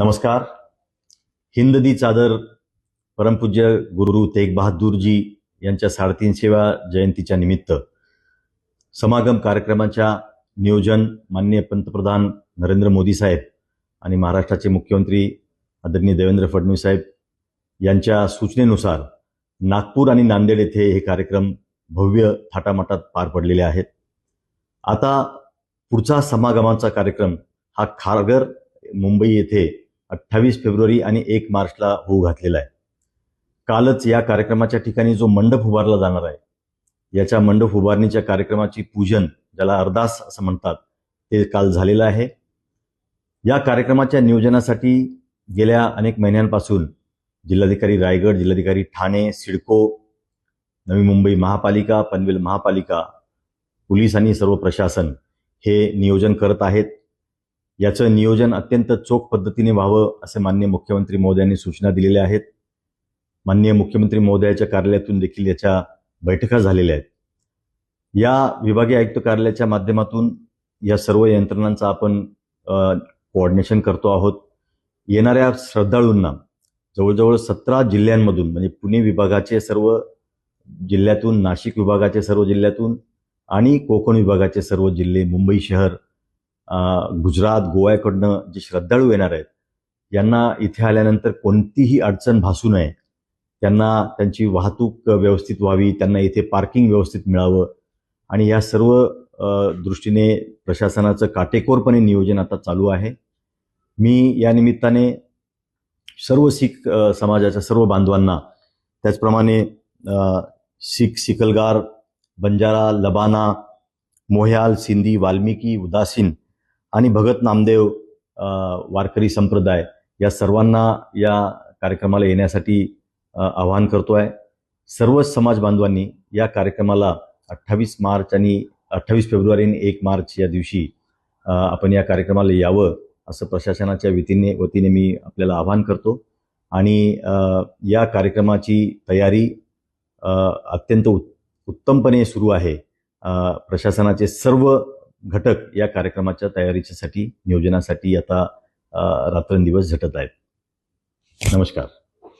नमस्कार. हिंददी चादर परमपूज्य गुरु तेग बहादूरजी यांच्या साडेतीनशेव्या जयंतीच्या निमित्त समागम कार्यक्रमाच्या नियोजन माननीय पंतप्रधान नरेंद्र मोदी साहेब आणि महाराष्ट्राचे मुख्यमंत्री आदरणीय देवेंद्र फडणवीस साहेब यांच्या सूचनेनुसार नागपूर आणि नांदेड येथे हे कार्यक्रम भव्य थाटामाटात पार पडलेले आहेत. आता पुढचा समागमाचा कार्यक्रम हा खारगर मुंबई येथे अठ्ठावीस फेब्रुवारी आणि एक मार्चला होऊ घातलेला आहे. कालच या कार्यक्रमाच्या ठिकाणी जो मंडप उभारला जाणार आहे याच्या मंडप उभारणीच्या कार्यक्रमाची पूजन ज्याला अरदास असं म्हणतात ते काल झालेलं आहे. या कार्यक्रमाच्या नियोजनासाठी गेल्या अनेक महिन्यांपासून जिल्हाधिकारी रायगड जिल्हाधिकारी ठाणे सिडको नवी मुंबई महापालिका पनवेल महापालिका पोलीस आणि सर्व प्रशासन हे नियोजन करत आहेत. याचं नियोजन अत्यंत चोख पद्धतीने व्हावं असे मान्य मुख्यमंत्री महोदयांनी सूचना दिलेल्या आहेत. माननीय मुख्यमंत्री महोदयाच्या कार्यालयातून देखील याच्या बैठका झालेल्या आहेत. या विभागीय आयुक्त कार्यालयाच्या माध्यमातून या सर्व यंत्रणांचा आपण कोऑर्डिनेशन करतो आहोत. येणाऱ्या श्रद्धाळूंना जवळजवळ सतरा जिल्ह्यांमधून म्हणजे पुणे विभागाचे सर्व जिल्ह्यातून नाशिक विभागाचे सर्व जिल्ह्यातून आणि कोकण विभागाचे सर्व जिल्हे मुंबई शहर गुजरात गोव्याकडनं जे श्रद्धाळू येणार आहेत यांना इथे आल्यानंतर कोणतीही अडचण भासू नये. त्यांना त्यांची वाहतूक व्यवस्थित व्हावी त्यांना इथे पार्किंग व्यवस्थित मिळावं आणि या सर्व दृष्टीने प्रशासनाचं काटेकोरपणे नियोजन आता चालू आहे. मी या निमित्ताने सर्व शीख समाजाच्या सर्व बांधवांना त्याचप्रमाणे शीख सिकलगार बंजारा लबाना मोह्याल सिंधी वाल्मिकी उदासीन आणि भगत नामदेव वारकरी संप्रदाय या सर्वांना या कार्यक्रमाला येण्यासाठी आवाहन करतो आहे सर्वच समाज बांधवांनी या कार्यक्रमाला अठ्ठावीस मार्च आणि अठ्ठावीस फेब्रुवारी आणि एक मार्च या दिवशी आपण या कार्यक्रमाला यावं असं प्रशासनाच्या वतीने वतीने मी आपल्याला आवाहन करतो. आणि या कार्यक्रमाची तयारी अत्यंत उत उत्तमपणे सुरू आहे. प्रशासनाचे सर्व घटक या कार्यक्रमाच्या तयारीच्यासाठी नियोजनासाठी आता रात्रंदिवस झटत आहेत. नमस्कार.